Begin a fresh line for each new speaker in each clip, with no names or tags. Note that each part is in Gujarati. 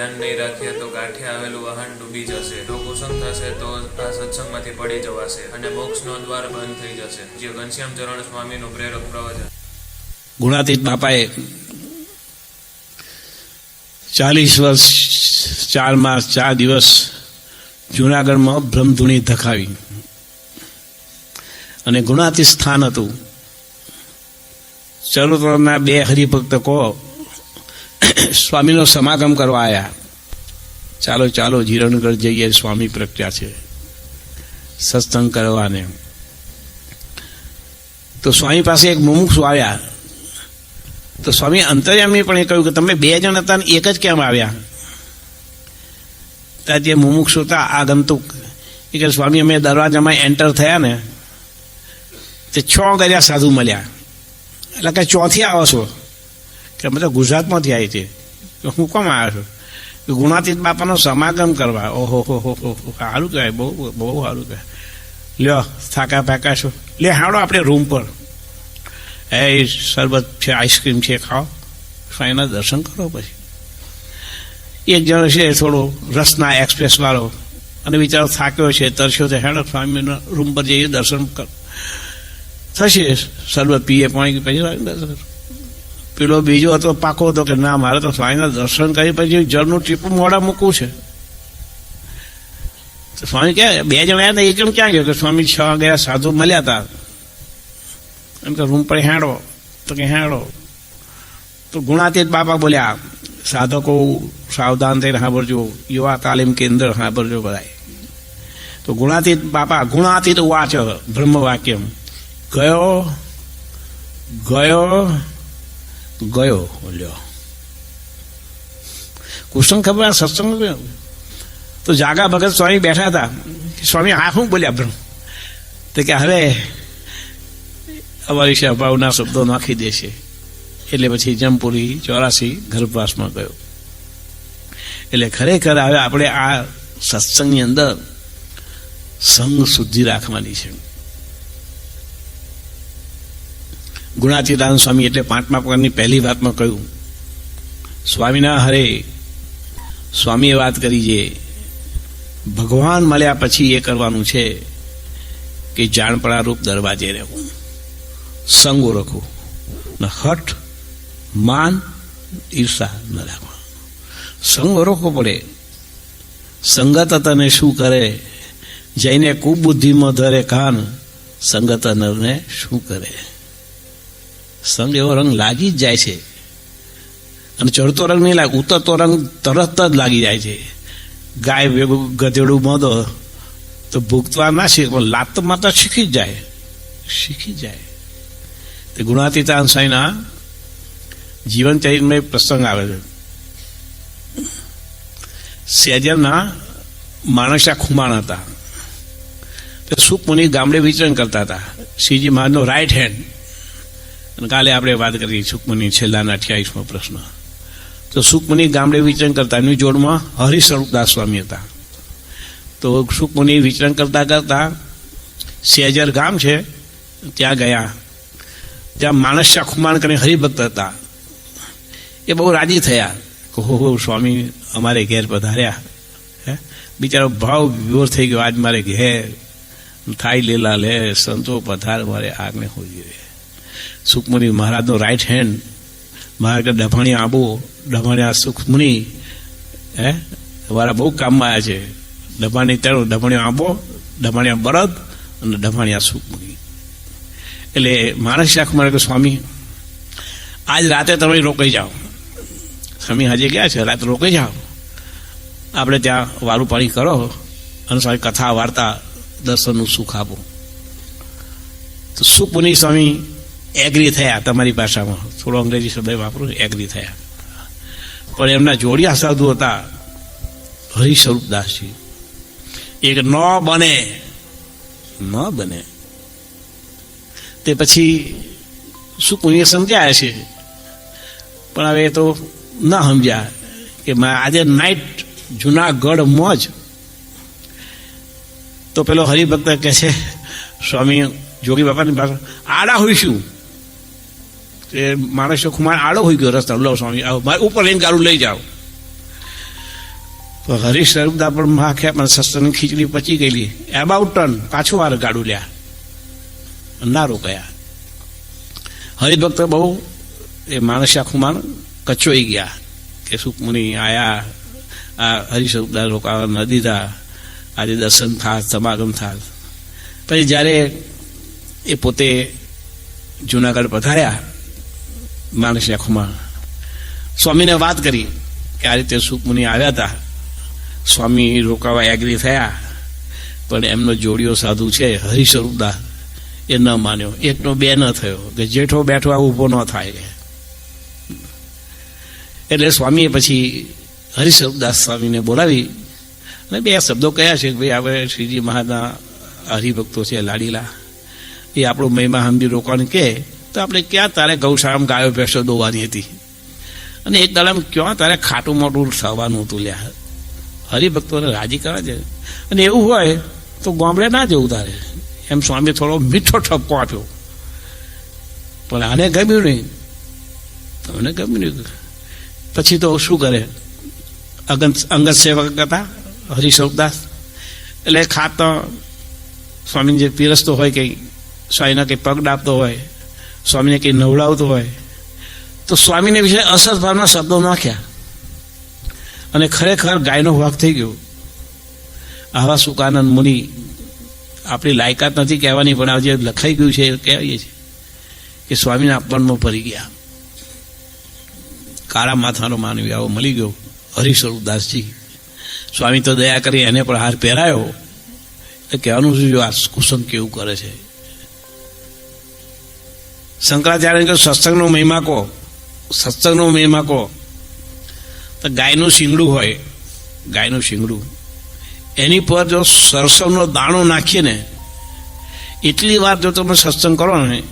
ધ્યાન નહીં રાખીએ તો કાંઠે આવેલું વાહન ડૂબી જશે. જો કુસંગ થશે તો આ સત્સંગમાંથી પડી જવાશે અને મોક્ષનો દ્વાર બંધ થઈ જશે. જે ઘનશ્યામ ચરણ સ્વામીનું પ્રેરક પ્રવચન.
ગુણાતીત બાપાએ ચાલીસ વર્ષ, ચાર માસ, ચાર દિવસ જુનાગઢમાં બ્રહ્મધૂણી ધખાવી. અને ગુણાતી સ્થાન હતું. ચરોતરના બે હરિભક્ત કહો સ્વામીનો સમાગમ કરવા આવ્યા ચાલો ચાલો, જીરણગઢ જઈએ. સ્વામી પ્રગટ્યા છે. સત્સંગ કરવાને. તો સ્વામી પાસે એક મુમુક્ષુ આવ્યા. તો સ્વામી અંતર્યામી પણ એ કહ્યું કે, તમે બે જણ હતા એક જ કેમ આવ્યા? ત્યાં જે મુમુક્ષુ હતા આગંતુક એ કે, સ્વામી, અમે દરવાજામાં એન્ટર થયા ને, તે છ ગર્યા સાધુ મળ્યા. એટલે કે, ચોથી આવો છો. કે અમે તો ગુજરાતમાંથી આવી છે કે હું કોમ આવ્યો છું? કે ગુણાતીત બાપાનો સમાગમ કરવા. ઓહો, હો હો હો સારું કહેવાય, બહુ બહુ સારું કહેવાય. લ્યો, થાકા પાકા છો. લે, હાડો આપણે રૂમ પર. એ શરબત છે આઈસ્ક્રીમ છે, ખાઓ. સ્વામીના દર્શન કરો પછી. એક જણ છે થોડો રસના એક્સપ્રેસવાળો અને બિચારો થાક્યો છે તરસ્યો તો હેડો, સ્વામીના રૂમ પર જઈએ, દર્શન કર. થશે, શરબત પીએ, પાણી પછી દર્શન. પેલો બીજો હતો પાકો હતો કે ના, મારે તો સ્વામીના દર્શન કરી પછી જળનું ટીપું મોડા મૂકવું છે. સ્વામી કે બે જણ આવ્યા હતા એક જણ ક્યાં ગયો? કે સ્વામી છ ગયા સાધુ મળ્યા હતા એમ કે રૂમ પર હેડો, તો કે હેડો. તો ગુણાતીત બાપા બોલ્યા, સાધકો સાવધાન થઈને સાંભળજો, યુવા તાલીમ કેન્દ્ર સાંભળજો બધાય. તો ગુણાતીત બાપા, ગુણાતીત વાચ બ્રહ્મ વાક્યમ ગયો ગયો ગયો લ્યો. કુસંગ ખબર સત્સંગ તો જાગા ભગત સ્વામી બેઠા હતા. સ્વામી આ શું બોલ્યા બ્રહ્મ તો કે, હવે અમારી અભાવના શબ્દો નાખી દેશે. એટલે પછી જમપુરી ચોરાસી ગર્ભવાસમાં ગયો. એટલે ખરેખર હવે આપણે આ સત્સંગની અંદર સંગ શુદ્ધિ રાખવાની છે. ગુણાતીતાનંદ સ્વામી એટલે પાંચમા પ્રકારની પહેલી વાતમાં કહ્યું, સ્વામીના હરે, સ્વામીએ વાત કરી છે ભગવાન મળ્યા પછી એ કરવાનું છે કે જાણપણા રૂપ દરવાજે રહેવું. સંગો રખો. ને હઠ, માન, ઈર્ષા ન રાખવા. સંગ રોકવો પડે. સંગત તને શું કરે? જઈને કુબુદ્ધિમાં ધરે કાન. સંગત નરને શું કરે? સંગ એવો રંગ લાગી જ જાય છે. અને ચડતો રંગ નહીં લાગે, ઉતરતો રંગ તરત જ લાગી જાય છે. ગાય ભેગું ગધેડું મોદો તો ભૂગતવા ના શીખે, પણ લાત માતા શીખી જ જાય. શીખી જાય. તે ગુણાતીતાન સાંઈના જીવન ચરિત્રમાં એક પ્રસંગ આવે છે. સેજરના માણસા ખુમાણ હતા. સુખમુનિ ગામડે વિચરણ કરતા હતા. શ્રીજી મહારાજનો રાઈટ હેન્ડ અને કાલે આપણે વાત કરીએ સુખમુનિ છેલ્લાના અઠ્યાવીસમો પ્રશ્ન. તો સુખમુનિ ગામડે વિચરણ કરતા એમની જોડમાં હરિસ્વરૂપદાસ સ્વામી હતા. તો સુખમુનિ વિચરણ કરતા કરતા સેજર ગામ છે, ત્યાં ગયા. ત્યાં માણસ ખુમાણ કરીને હરિભક્ત હતા. એ બહુ રાજી થયા. કે હો સ્વામી, અમારે ઘેર પધાર્યા. હે? બિચારો ભાવ વિભોર થઈ ગયો, આજ મારે ઘેર થાય, લીલા, લે, સંતો પધાર, મારે આગને હોઈ સુખમુનિ મહારાજનો રાઈટ હેન્ડ મહારાજ કે ડભાણી આબો, ડભાણિયા સુખમુનિ. હે? મારા બહુ કામમાં આવ્યા છે. ડભાણી તેણું ડભાણીઓ આંબો, ડભાણિયા બળદ અને ડભાણિયા સુખમુનિ. એટલે માણસ શાખ મારે સ્વામી, આજ રાતે તમે રોકાઈ જાઓ. સ્વામી હજી ગયા છે? રાતે રોકાઈ જાઓ? આપણે ત્યાં વારું પાણી કરો અને સ્વામી કથા, વાર્તા, દર્શનનું સુખ આપો. તો સુખમુનિ સ્વામી એગ્રી થયા તમારી ભાષામાં. થોડો અંગ્રેજી શબ્દ વાપરું એગ્રી થયા. પણ એમના જોડિયા સાધુ હતા હરિ સ્વરૂપદાસજી એક ન બને ન બને. તે પછી શું કોઈએ સમજાય છે? પણ હવે તો ન સમજ્યા કે આજે નાઇટ જુનાગઢ મોજ. તો પેલો હરિભક્ત કહે છે, સ્વામી, જોગી બાપાની પાસે આડા હોઈશું. એ માણસો ખુમાર આડો હોઈ ગયો રસ્તા લો સ્વામી મારે ઉપર લઈને ગાડું લઈ જાઓ. તો હરીશ સ્વરૂપદા પણ માખ્યા, પણ શસ્ત્રની ખીચડી પચી ગયેલી. એબાઉટ ટન પાછું વાર ગાડું લ્યા. ના રોકાયા. હરિભક્ત બહુ, એ માણસ્યા ખુમાણ કચોઈ ગયા. કે સુખમુનિ આયા, આ હરિસ્વરૂપદા રોકાવા ન દીધા. આજે દર્શન થાય સમાગમ થાય પછી જ્યારે એ પોતે જુનાગઢ પધાર્યા માણસ્યા આંખોમાં સ્વામીને વાત કરી કે આ રીતે સુખમુનિ આવ્યા હતા. સ્વામી રોકાવા એગ્રી થયા. પણ એમનો જોડિયો સાધુ છે, હરિસ્વરૂપદા. એ ન માન્યો. એકનો બે ન થયો. કે જેઠો બેઠો આ ઊભો ન થાય. એટલે સ્વામીએ પછી હરિસ્વરૂપદાસ સ્વામીને બોલાવી અને બે શબ્દો કયા છે કે ભાઈ આપણે શ્રીજી મહારાજના હરિભક્તો છે, લાડીલા. એ આપણો મહિમા હંબી રોકાણ કે તો આપણે ક્યાં તારે ગૌશાળામાં ગાયો ભેંસો દોવાની હતી? અને એક દાડામાં ક્યાં તારે ખાટું મોટું થવાનું હતું લ્યા? હરિભક્તોને રાજી કરવા છે અને એવું હોય તો ગામડે ના જવું તારે. એમ સ્વામી થોડો મીઠો ઠપકો આપ્યો. પણ આને ગમ્યું નહીં. તમને ગમ્યું નહીં. પછી તો શું કરે? અગન અંગત સેવક હતા હરિશોકદાસ એટલે ખાતર સ્વામીને જે પીરસતો હોય કંઈ સ્વાઈના કંઈ પગ ડાપતો હોય સ્વામીને કંઈ નવડાવતો હોય. તો સ્વામીને વિશે અસર ભાવના શબ્દો નાખ્યા. અને ખરેખર ગાયનો વાક થઈ ગયો. આવા સુકાનંદ મુનિ આપણી લાયકાત નથી કહેવાની, પણ આજે લખાઈ ગયું છે, કહેવાય છે કે સ્વામીના અપમાનમાં ભરી ગયા. કાળા માથાનો માનવી આવો મળી ગયો. હરિસ્વરૂપદાસજી સ્વામી તો દયા કરી એને પણ હાર પહેરાયો. એટલે કહેવાનું શું જો આ કુસંગ કેવું કરે છે? શંકરાચાર્ય કહ્યું, સત્સંગનો મહિમા કહો સત્સંગનો મહિમા કહો તો ગાયનું શિંગડું હોય, ગાયનું શિંગડું, એની પર જો સરસવનો દાણો નાખીએ ને, એટલી વાર જો તમે સત્સંગ કરો ને,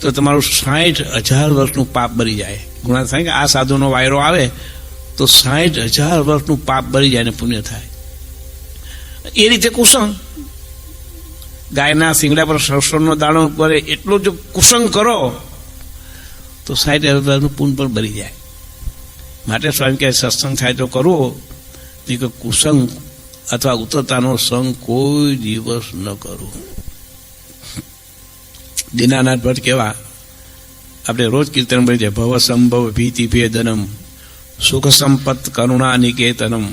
તો તમારું સાઠ હજાર વર્ષનું પાપ બરી જાય. ગુણા થાય કે આ સાધુનો વાયરો આવે, તો સાઠ હજાર વર્ષનું પાપ બરી જાય ને પુણ્ય થાય. એ રીતે કુસંગ. ગાયના શિંગડા પર સરસોનો દાણો કરે, એટલો જો કુસંગ કરો, તો સાઠ હજારનું પૂન પણ ભરી જાય. માટે સ્વામી કહે, સત્સંગ થાય તો કરવો નહીં કે કુસંગ અથવા ઉતરતાનો સંગ કોઈ દિવસ ન કરવો દીનાનાથ ભટ્ટ કેવા આપણે રોજ કીર્તન છીએ ભવ સંભવ ભીતિ ભેદનમ સુખ સંપત કરુણા નિકેતનમ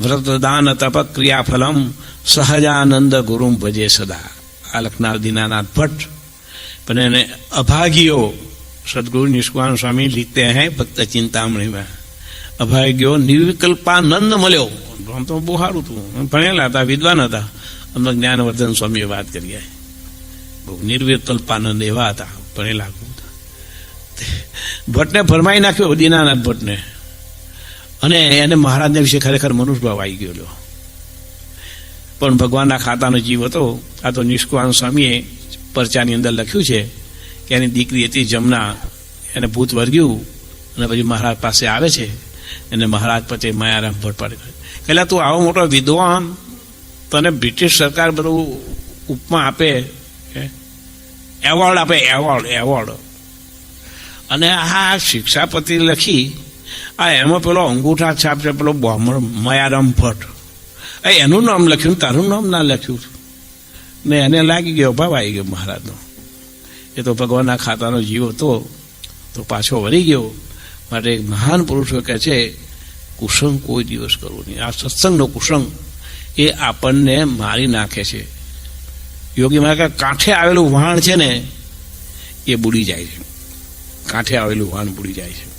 વ્રત દાન તપ ક્રિયાફલમ સહજાનંદ ગુરુમ ભજે સદા. આ લખનાર દીનાનાથ ભટ્ટ. પણ એને અભાગીઓ સદગુરુ નિષ્કાન સ્વામી લીતે હૈ ભક્ત ચિંતામણીમાં. અભાગ્યો નિર્વિકલ્પાનંદ મળ્યો. આમ તો બહુ સારું હતું. ભણેલા હતા, વિદ્વાન હતા. અમને જ્ઞાનવર્ધન સ્વામીએ વાત કરીએ બહુ નિર્વિકલ્પાનંદ એવા હતા, ભણેલા ભટ્ટને ફરમાઈ નાખ્યો દીનાનાથ ભટ્ટને. અને એને મહારાજને વિશે ખરેખર મનુષ્યભાવ આવી ગયો પણ ભગવાનના ખાતાનો જીવ હતો. આ તો નિષ્કુવાન સ્વામીએ પરચાની અંદર લખ્યું છે કે એની દીકરી હતી જમના, એને ભૂત વર્ગ્યું અને પછી મહારાજ પાસે આવે છે એને મહારાજ પછી માયારામ ભટ્ટ પહેલાં તું આવો મોટો વિદ્વાન, તને બ્રિટિશ સરકાર બધું ઉપમા આપે એવોર્ડ આપે એવોર્ડ એવોર્ડ અને આ શિક્ષાપતિ લખી આ એમાં પેલો અંગૂઠા છાપ છે પેલો બ્રાહ્મણ મયારામ ભટ્ટ. એ એનું નામ લખ્યું તારું નામ ના લખ્યું ને એને લાગી ગયો, ભાવ આવી ગયો મહારાજનો. એ તો ભગવાનના ખાતાનો જીવ હતો, તો પાછો વળી ગયો. માટે એક મહાન પુરુષો કહે છે, કુસંગ કોઈ દિવસ કરવો નહીં. આ સત્સંગનો કુસંગ એ આપણને મારી નાખે છે. યોગી મહારાજ કાંઠે આવેલું વહાણ છે ને, એ બુડી જાય છે. કાંઠે આવેલું વાણ બુડી જાય છે.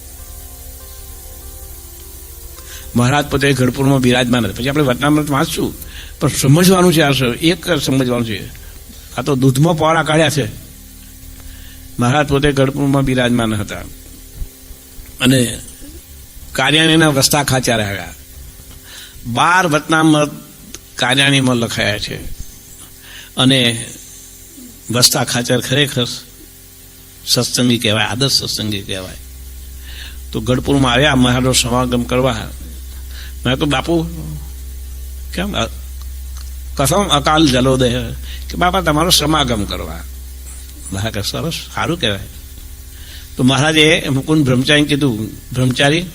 મહારાજ પોતે ગઢપુરમાં બિરાજમાન હતા. પછી આપણે વતનામૃત વાંચશું. પણ સમજવાનું છે આ એક સમજવાનું છે. આ તો દૂધમાં પોળા કાઢ્યા છે. મહારાજ પોતે ગઢપુરમાં બિરાજમાન હતા. અને કાર્યાણીના વસ્તા ખાચાર આવ્યા. બાર વતનામૃત કાર્યાણીમાં લખાયા છે. અને વસ્તા ખાચર ખરેખર સત્સંગી કહેવાય, આદર્શ સત્સંગી કહેવાય. તો ગઢપુરમાં આવ્યા, મહારાજનો સમાગમ કરવા મેં તો બાપુ કેમ કસમ અકાલ જલોદય કે બાપા તમારો સમાગમ કરવા કે સરસ સારું કહેવાય તો મહારાજે મુકુંદ બ્રહ્મચારી કીધું બ્રહ્મચારી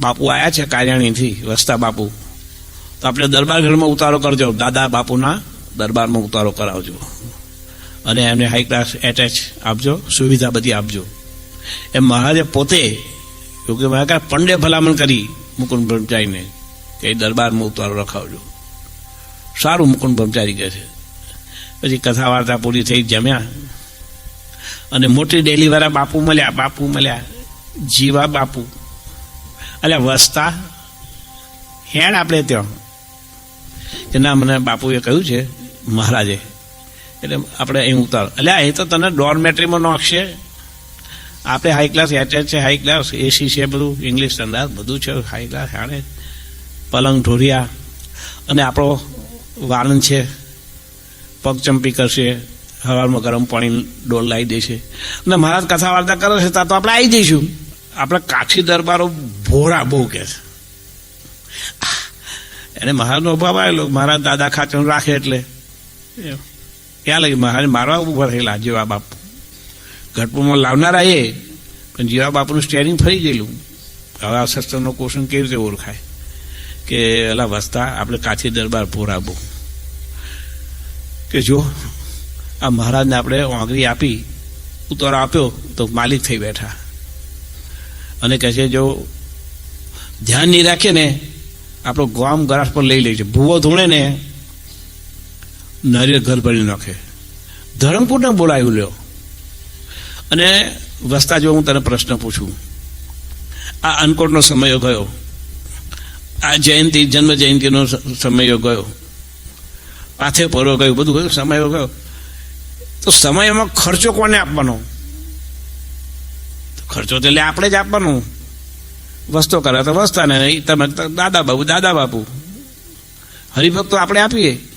બાપુ આવ્યા છે કાર્યાણીથી વસ્તા બાપુ તો આપણે દરબાર ઘરમાં ઉતારો કરજો દાદા બાપુના દરબારમાં ઉતારો કરાવજો અને એમને હાઈ ક્લાસ એટેચ આપજો, સુવિધા બધી આપજો. એમ મહારાજે પોતે યોગ્ય મહારાજ પંડે ભલામણ કરી મુકુંદ બ્રહ્મચારીને કે દરબારમાં ઉતારો રખાવજો. સારું મુકુંદ બ્રહ્મચારી કહે છે. પછી કથા વાર્તા પૂરી થઈ જમ્યા અને મોટી ડેલીવાળા બાપુ મળ્યા બાપુ મળ્યા, જીવા બાપુ, અલ્યા વસતા હેડ આપણે ત્યાં? કે ના, મને બાપુએ કહ્યું છે, મહારાજે, એટલે આપણે અહીં ઉતાર. અલ્યા, એ તો તને ડોરમેટરીમાં નાખશે. આપણે હાઈ ક્લાસ એચએચ છે હાઈ ક્લાસ એસી છે બધું ઇંગ્લિશ સ્ટાન્ડર્ડ બધું છે હાઈ ક્લાસ હાણે પલંગ ઢોરિયા અને આપણો વાલન છે પગચંપી કરશે હવારમાં ગરમ પાણી ડોલ લાવી દેશે. અને મહારાજ કથા વાર્તા કરે છે ત્યાં તો આપણે આવી જઈશું. આપણે કાઠી દરબારો ભોરા બહુ કે છે. એને મહારાજનો અભાવ આવેલો મહારાજ દાદા ખાચર રાખે એટલે. ક્યાં લઈ મહારાજ મારવા ઊભા થયેલા જેવા બાપુ. ઘટપુરમાં લાવનારા એ, પણ જીવા બાપુનું સ્ટેરિંગ ફરી ગયેલું. હવે આ શસ્ત્રનો ક્વેશ્ચન કેવી રીતે ઓળખાય? કે એલા વસતા, આપણે કાચી દરબાર પોરાબો કે જો આ મહારાજને આપણે આંગળી આપી, ઉતારો આપ્યો, તો માલિક થઈ બેઠા. અને કહે છે, જો ધ્યાન નહીં રાખીએ ને, આપણો ગામ ગરાસ પર લઈ લે છે. ભૂવો ધૂણે ને, નારિયેળ ઘર ભરી નાખે. ધરમપુરને બોલાવી લ્યો. અને વસતા જો હું તને પ્રશ્ન પૂછું. આ અનકોટનો સમય ગયો. આ જયંતિ જન્મ જયંતિનો સમય ગયો. પાથે પરો ગયો, બધું ગયું, સમય ગયો. તો સમયમાં ખર્ચો કોને આપવાનો? ખર્ચો તો એટલે આપણે જ આપવાનો. વસ્તો કરે તો વસ્તાને નહીં તમે દાદા બાપુ દાદા બાપુ. હરિભક્તો આપણે આપીએ.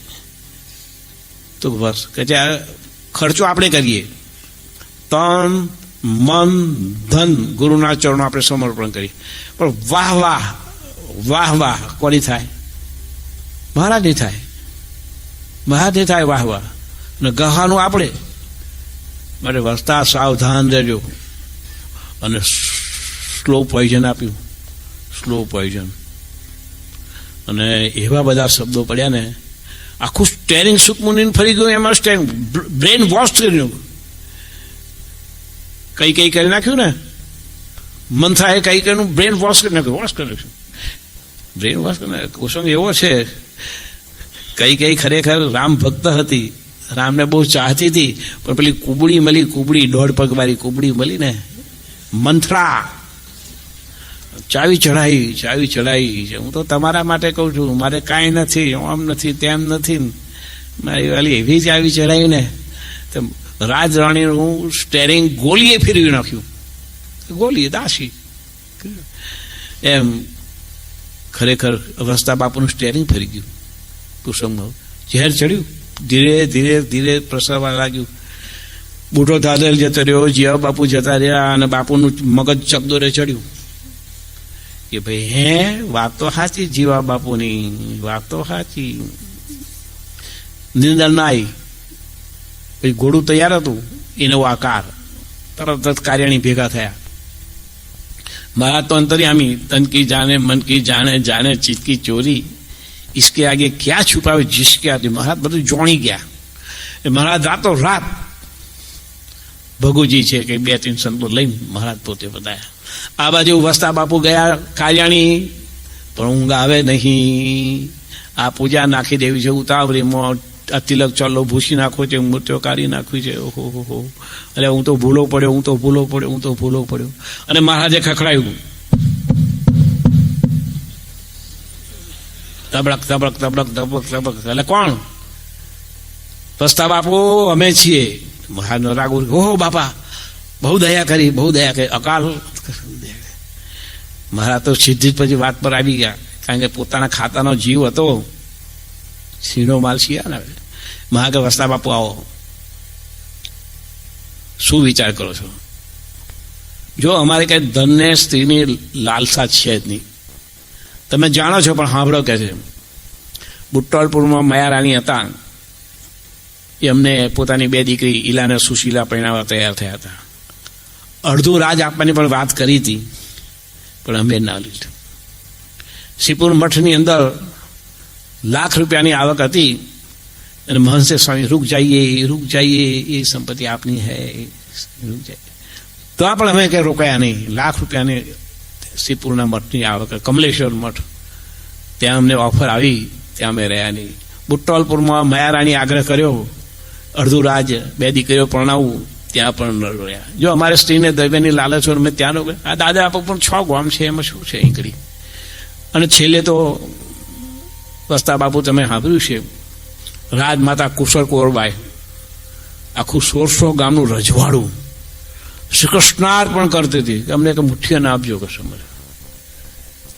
તો બસ, કે ખર્ચો આપણે કરીએ. તન, મન, ધન ગુરુના ચરણો આપણે સમર્પણ કરીએ. પણ વાહ વાહ વાહ વાહ કોની થાય? મહારાજની થાય. મહારાજની થાય વાહ વાહ. અને ગહાનું આપણે માટે વસતા સાવધાન રહેજો. અને સ્લો પોઈઝન આપ્યું. Slow poison. અને એવા બધા શબ્દો પડ્યા ને, આખું સ્ટેરિંગ સુકમુનિન ફરી ગયું, એમાં સ્ટેરિંગ બ્રેન વોશ થઈ ગયું. કઈ કઈ કરી નાખ્યું ને? મંથાએ કઈ કઈનું બ્રેન વોશ કરી નાખ્યું વોશ કરી નાખ્યું. બ્રેન વોશ કરી કુસંગ એવો છે કઈ કઈ ખરેખર રામ ભક્ત હતી, રામને બહુ ચાહતી હતી, પણ પેલી કુબડી મળી, કુબડી દોઢ પગવાળી કુબડી મળી ને, મંથરા, ચાવી ચડાવી ચાવી ચડાવી છે હું તો તમારા માટે કહું છું, મારે કાંઈ નથી આમ નથી, તેમ નથી. મારી વાલી એવી ચાવી ચડાવી ને તો રાજરાણીનું સ્ટેરિંગ ગોલીએ ફેરવી નાખ્યું. ગોલીએ દાસી. એમ ખરેખર અવસ્થા બાપુનું સ્ટેરિંગ ફરી ગયું. કુસુમનું ઝેર ચડ્યું. ધીરે ધીરે ધીરે પ્રસરવા લાગ્યું. બુઢો દાદર જતો રહ્યો જીવા બાપુ જતા રહ્યા અને બાપુનું મગજ ચકદોરે ચડ્યું. કે ભાઈ, હે, વાત તો સાચી જીવા બાપુની, વાત તો સાચી નિંદર ના આવી પછી ઘોડું તૈયાર હતું એનો આકાર તરત જ કાર્યાણી ભેગા થયા મારા તો અંતર્યામી તન કી જાને મન કી જાણે જાણે ચિત્ત કી ચોરી इसके आगे क्या छुपा है जिसके आगे મહારાજ બધું જોણી ગયા એ મહારાજ રાતો રાત ભગુજી છે કે બે ત્રણ સંતો લઈને મહારાજ પોતે બતાયા આ બાજુ વસ્તા બાપુ ગયા કાળિયાણી પણ ઊંઘ આવે નહીં આ પૂજા નાખી દેવી છે ઉતાવળીમાં આ તિલક ચાલો ભૂસી નાખો છે મૂર્તિઓ કાઢી નાખ્યું છે. ઓહો, હો હો. અરે હું તો ભૂલો પડ્યો, હું તો ભૂલો પડ્યો, હું તો ભૂલો પડ્યો. અને મહારાજે ખખડાયું. તબડક તબડક તબડક તબડક તબડક એટલે કોણ? પસ્તા બાપુ અમે છીએ. મહારાજનો રાગ ઓહો, બાપા, બહુ દયા કરી, બહુ દયા કરી. અકાલ. મહારાજ તો સીધી જ પછી વાત પર આવી ગયા. કારણ કે પોતાના ખાતાનો જીવ હતો. સીણો માલ શિયા ને મહા કે વસ્તા બાપુ આવો. શું વિચાર કરો છો? જો અમારે કઈ ધનને સ્ત્રીની લાલસા છે જ નહીં. તમે જાણો છો, પણ સાંભળો કે છે. બુટ્ટોલપુરમાં મયારાણી હતા. એમને પોતાની બે દીકરી ઈલાને સુશીલા પરણાવવા તૈયાર થયા હતા. અડધું રાજ આપવાની પણ વાત કરી હતી, પણ અમે ના લીધું. શ્રીપુર મઠની અંદર લાખ રૂપિયાની આવક હતી. અને મહંસે સ્વામી, રૂક જઈએ રૂક જઈએ, એ સંપત્તિ આપની હૈ રૂક જઈએ. તો પણ અમે કંઈ રોકાયા નહીં. લાખ રૂપિયાની શ્રીપુરના મઠની આવક, કમલેશ્વર મઠ. ત્યાં અમને ઓફર આવી, ત્યાં અમે રહ્યા નહીં. બુટ્ટોલપુરમાં મયારાણી આગ્રહ કર્યો. અડધું રાજ, બે દીકરીઓ પરણાવું, ત્યાં પણ ન રહ્યા. જો અમારે સ્ત્રીને દૈવ્યની લાલચ અમે ત્યાં રોકાયા આ દાદા પણ છ ગામ છે, એમાં શું છે અહીંકડી અને છેલ્લે તો વસ્તા બાપુ તમે સાંભળ્યું છે. રાજમાતા કુશળ કોરબાઈ આખું સોરસો ગામનું રજવાડું. શ્રી કૃષ્ણાર પણ કરતી હતી. અમને એક મુઠ્ઠી ના આપજો કશો મને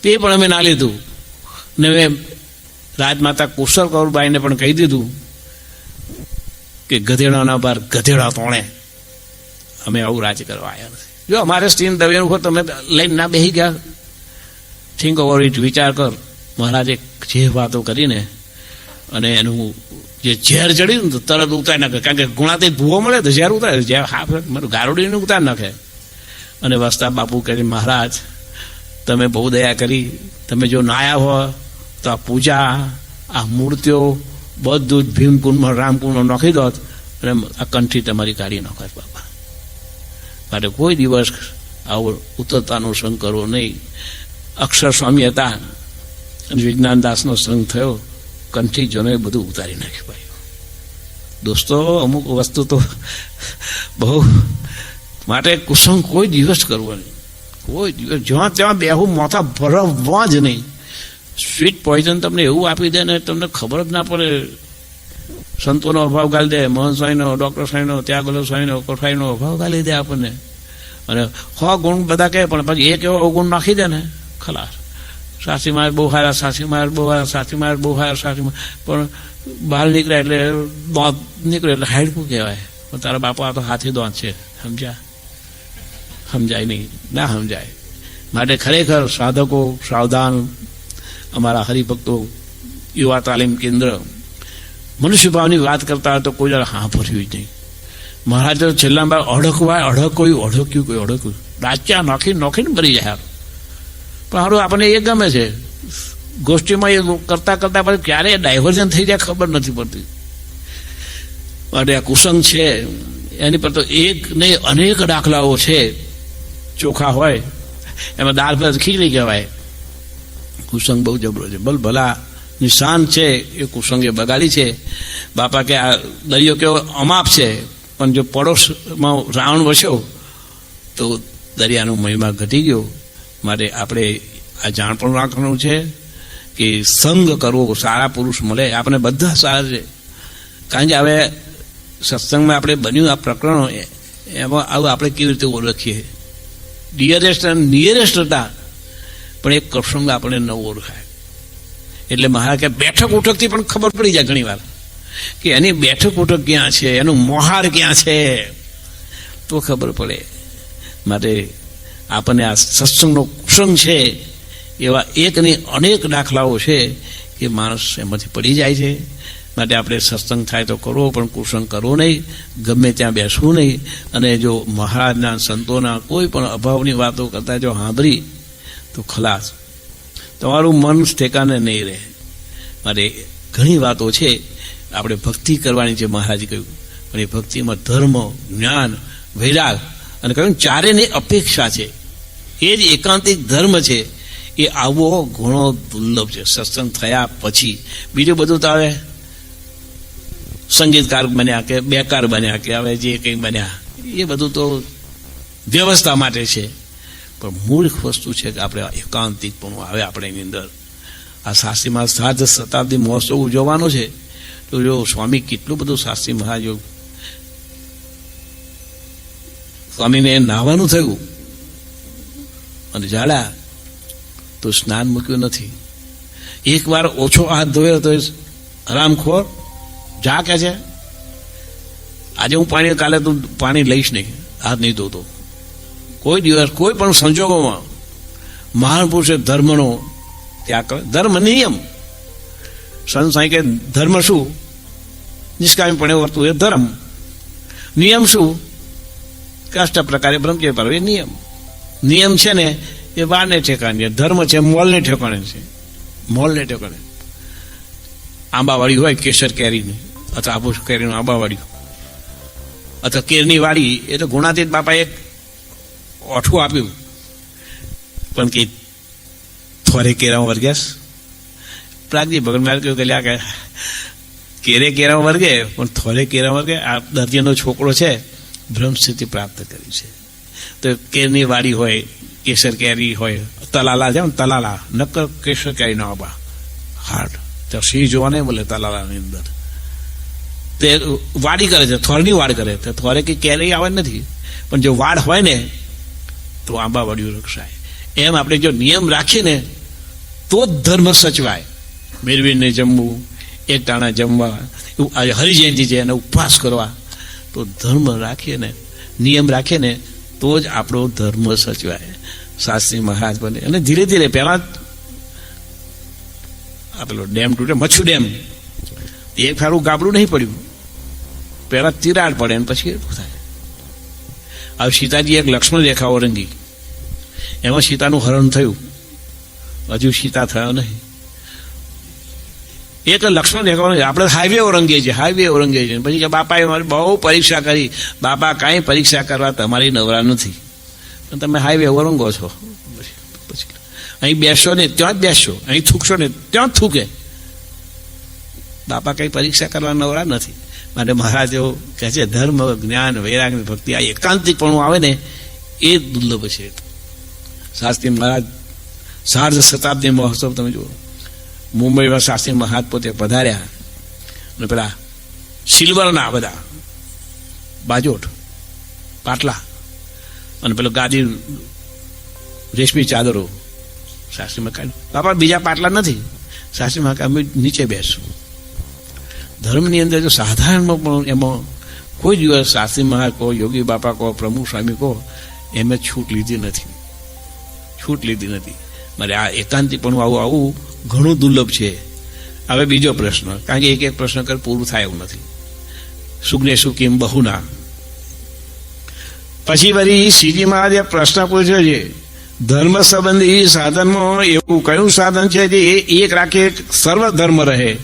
તે પણ અમે ના લીધું. ને મેં રાજમાતા કુશળ કૌરબાઈને પણ કહી દીધું કે ગધેડાના બાર ગધેડા તોણે અમે આવું રાજ કરવા આવ્યા નથી. જો અમારે સ્ટીન દવ્યનું ખોટ તમે લઈને ના બેસી ગયા. થિંક ઓવર ઇટ વિચાર કર. મહારાજે જે વાતો કરીને અને એનું જે ઝેર ચડ્યું ને તરત ઉતારી નાખે. કારણ કે ગુણાતી ભૂવો મળે તો ઝેર ઉતારે. ઝેર હા મારું ગારોડીને ઉતારી નાખે. અને વસ્તા બાપુ કહે, મહારાજ, તમે બહુ દયા કરી. તમે જો નાયા હો, તો આ પૂજા, આ મૂર્તિઓ બધું જ ભીમકુંડમાં રામકુંડમાં નાખી દો. અને આ કંઠી તમારી કાઢી નાખો બાપા. માટે કોઈ દિવસ આવો ઉતરતાનો કરવો નહીં. અક્ષર સ્વામી હતા. અને વિજ્ઞાનદાસનો સંગ થયો, કંઠી જનોએ બધું ઉતારી નાખ્યું ભાઈ. દોસ્તો, અમુક વસ્તુ તો બહુ માટે કુસંગ કોઈ દિવસ કરવો નહીં. કોઈ દિવસ, જ્યાં ત્યાં બેહું, મોથા ભરવવા જ નહીં. સ્વીટ પોઈઝન તમને એવું આપી દે ને તમને ખબર જ ના પડે. સંતોનો અભાવ ગાલી દે મોહન સ્વાઈનો ડૉક્ટર સ્વાઈનો ત્યાગલો સ્વાઈનો કોઠાઈનો અભાવ ગાલી દે આપણને. અને સો ગુણ બધા કહે, પણ પછી એક એવો અવગુણ નાખી દે ને, ખલાસ. સાસી માર બહુ હારા સાસી માર બહુ હારા સાસી માર બહુ હારા સાસી માર પણ બહાર નીકળે એટલે દોંત નીકળે એટલે હાડકું કહેવાય? પણ તારા બાપા તો હાથી દોંત છે. સમજ્યા? સમજાય નહીં. ના સમજાય. માટે ખરેખર સાધકો, સાવધાન, અમારા હરિભક્તો, યુવા તાલીમ કેન્દ્ર મનુષ્ય ભાવની વાત કરતા હોય તો કોઈ જરા હા ભર્યું જ નહીં. મહારાજ છેલ્લા બાર અડકવાય, અડકોયું, અડક્યું, કોઈ અડક્યું. ડાચ્યા નોખી, નોખીને મરી જાય. પણ સારું આપણને એ ગમે છે. ગોષ્ઠીમાં એ કરતા કરતા પછી ક્યારે ડાયવર્ઝન થઈ જાય ખબર નથી પડતી. અને આ કુસંગ છે, એની પર તો એક નહીં અનેક દાખલાઓ છે. ચોખા હોય, એમાં દાળ ભાત ખીચડી કહેવાય. કુસંગ બહુ જબરો છે. ભલ ભલા નિશાન છે, એ કુસંગે બગાડી છે. બાપા કે આ દરિયો કેવો અમાપ છે, પણ જો પડોશમાં રાવણ વસ્યો, તો દરિયાનો મહિમા ઘટી ગયો. માટે આપણે આ જાણ પણ રાખવાનું છે કે સંગ કરવો, સારા પુરુષ મળે. આપણે બધા સારા છે. કારણ કે હવે સત્સંગમાં આપણે બન્યું આ પ્રકરણો એમાં આવું આપણે કેવી રીતે ઓળખીએ? ડિયરેસ્ટ અને નિયરેસ્ટ હતા, પણ એક પ્રસંગ આપણે ન ઓળખાય. એટલે મહારાજ કે બેઠક ઉઠકથી પણ ખબર પડી જાય ઘણી વાર કે એની બેઠક ઉઠક ક્યાં છે? એનું મોહાર ક્યાં છે? તો ખબર પડે. માટે આપણને આ સત્સંગનો કુસંગ છે, એવા એકની અનેક દાખલાઓ છે કે માણસ એમાંથી પડી જાય છે. માટે આપણે સત્સંગ થાય તો કરવો, પણ કુસંગ કરવો નહીં. ગમે ત્યાં બેસવું નહીં. અને જો મહારાજના સંતોના કોઈ પણ અભાવની વાતો કરતા જો સાંભળી તો ખલાસ. તમારું મન ઠેકાને નહીં રહે. માટે ઘણી વાતો છે. આપણે ભક્તિ કરવાની છે, મહારાજ કહ્યું. પણ એ ભક્તિમાં ધર્મ, જ્ઞાન, વૈરાગ અને કહ્યું, ચારેની અપેક્ષા છે. એ જ એકાંતિક ધર્મ છે. એ આવો ઘણો દુર્લભ છે. સત્સંગ થયા પછી બીજું બધું તો આવે? સંગીતકાર બન્યા કે બેકાર બન્યા કે હવે જે કંઈ બન્યા? એ બધું તો વ્યવસ્થા માટે છે. પણ મૂળ વસ્તુ છે કે આપણે એકાંતિકપણું આવે આપણે એની અંદર. આ શાસ્ત્રીમાં સાત શતાબ્દી મહોત્સવ ઉજવવાનો છે. તો જો સ્વામી કેટલું બધું શાસ્ત્રી મહારાજ સ્વામીને નાહવાનું થયું. અને જાડા, તો સ્નાન મૂક્યું નથી. એક વાર ઓછો હાથ ધોયો તો હરામખોર જા કે છે? આજે હું પાણી, કાલે તું પાણી લઈશ નહીં, હાથ નહીં ધોતો. કોઈ દિવસ, કોઈ પણ સંજોગોમાં મહાન પુરુષે ધર્મનો ત્યાગ કરે ધર્મ નિયમ. સંત સાંઈ કે ધર્મ શું? નિષ્કામીપણે વર્તું એ ધર્મ. નિયમ શું? કે પ્રકારે બ્રહ્મચર્ય પાડવું એ નિયમ. નિયમ છે ને, એ બારને ઠેકાણે ધર્મ છે, મોલને ઠેકાણે છે. મોલને ઠેકાણે. આંબાવાળી હોય કેસર કેરીની, અથવા આબુસ કેરીનું આંબાવાડી અથવા કેરની વાડી એ તો ગુણાતીત બાપાએ એક ઓઠું આપ્યું. પણ કે થોરે કેરામાં વર્ગ્યાસ? પ્રાગજી ભગવાન કહ્યું કે લ્યા કે, કેરે કેરામાં વર્ગે, પણ થોરે કેરામાં વર્ગે, આ દર્દીનો છોકરો છે બ્રહ્મસ્થિતિ પ્રાપ્ત કરી છે. તો કેરની વાડી હોય, કેસર કેરી હોય, તલાલા છે ને તલાલા નક્કર કેસર કેરી નો આબા હાર્ડ તો સિંહ જોવા નહીં મળે તલાલાની અંદર. તે વાડી કરે છે, થોરની વાડ કરે. તો થોરે કે કેરી આવે નથી. પણ જો વાડ હોય ને, તો આંબા વાડિયું રક્ષાય. એમ આપણે જો નિયમ રાખીએ ને તો જ ધર્મ સચવાય. મેળવીને જમવું, એક ટાણા જમવા હરિજયંતિ છે એને ઉપવાસ કરવા. તો ધર્મ રાખીએ ને, નિયમ રાખીએ ને, તો જ આપણો ધર્મ સચવાય. શાસ્ત્રી મહારાજ બને. અને ધીરે ધીરે પહેલા આ પેલો ડેમ તૂટે મચ્છુ ડેમ. એક ફારું ગાબડું નહીં પડ્યું. પહેલા તિરાડ પડે અને પછી એટલું થાય. હવે સીતાજી એક લક્ષ્મણ રેખા ઓરંગી એમાં સીતાનું હરણ થયું. હજુ સીતા થયો નહીં. એક લક્ષ્મણ રેખા આપણે હાઈવે ઓરંગીએ છીએ હાઈવે ઓરંગીએ છીએ. પછી કે બાપાએ મારી બહુ પરીક્ષા કરી. બાપા, કાંઈ પરીક્ષા કરવા તમારી નવરા નથી. તમે હાઈવે ઓરંગો છો. પછી અહીં બેસશો ને, ત્યાં જ બેસશો અહીં થૂકશો ને, ત્યાં જ થૂકે. બાપા કંઈ પરીક્ષા કરવા નવરા નથી. માટે મહારાજ એવું કહે છે, ધર્મ, જ્ઞાન વૈરાગ ભક્તિ, આ એકાંતિકપણું આવે ને, એ દુર્લભ છે. શાસ્ત્રી મહારાજ, સાર્ધ શતાબ્દી મહોત્સવ તમે જુઓ. મુંબઈમાં શાસ્ત્રી મહાત પોતે પધાર્યા અને પેલા સિલ્વરના બધા બાજોટ, પાટલા અને પેલો ગાદી રેશમી ચાદરો શાસ્ત્રીમાં કાઢ્યું બાપા, બીજા પાટલા નથી. શાસ્ત્રીમાં અમે નીચે બેસું. ધર્મની અંદર જો સાધારણમાં પણ એમાં કોઈ દિવસ શાસ્ત્રી મહારાજ કહો, યોગી બાપા કહો, પ્રમુખ સ્વામી કહો, એમે છૂટ લીધી નથી. છૂટ લીધી નથી. મારે આ એકાંતિપણું આવું આવું ઘણું દુર્લભ છે. હવે બીજો પ્રશ્ન, કારણ કે એક એક પ્રશ્ન કર પૂરું થાય એવું નથી. સુગ્ને સુકીમ બહુના પછી વળી શ્રીજી મહારાજે પ્રશ્ન પૂછ્યો છે, ધર્મ સંબંધી સાધનમાં એવું કયું સાધન છે જે એક રાખે સર્વ ધર્મ રહે?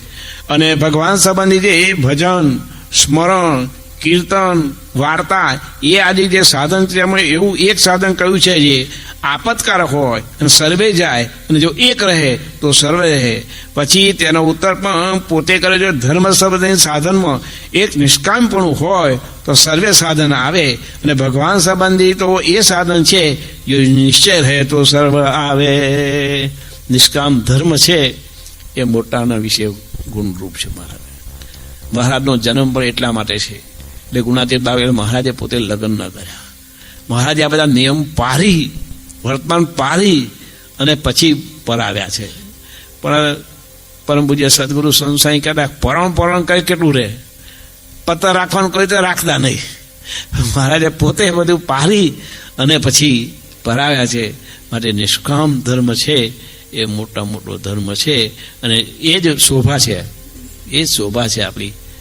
અને ભગવાન સંબંધી જે ભજન, સ્મરણ કીર્તન, વાર્તા, એ આદિ જે સાધન છે, એમાં એવું એક સાધન કયું છે જે આપતકારક હોય અને સર્વે જાય અને જો એક રહે તો સર્વે રહે. પછી તેનો ઉત્તર પણ પોતે કરે જો ધર્મ સંબંધી સાધનમાં. એક નિષ્કામપણું હોય તો સર્વે સાધન આવે અને ભગવાન સંબંધી તો એ સાધન છે, જો નિશ્ચય રહે તો સર્વ આવે. નિષ્કામ ધર્મ છે, એ મોટાના વિશે ગુણરૂપ છે મહારાજ મહારાજનો જન્મ પણ એટલા માટે છે. એટલે ગુણાતીત બાબે મહારાજે પોતે લગ્ન ન કર્યા. મહારાજે આ બધા નિયમ પારી, વર્તમાન પારી અને પછી પરાવ્યા છે. પણ પરમ પૂજ્ય સદગુરુ સંસાઈ કહેતા પરણ પરણ કઈ કેટલું રહે? પત્તર રાખવાનું કોઈ તો રાખતા નહીં. મહારાજે પોતે બધું પારી અને પછી પરાવ્યા છે. માટે નિષ્કામ ધર્મ છે, એ મોટા મોટો ધર્મ છે અને એ જ શોભા છે. એ શોભા છે આપણી.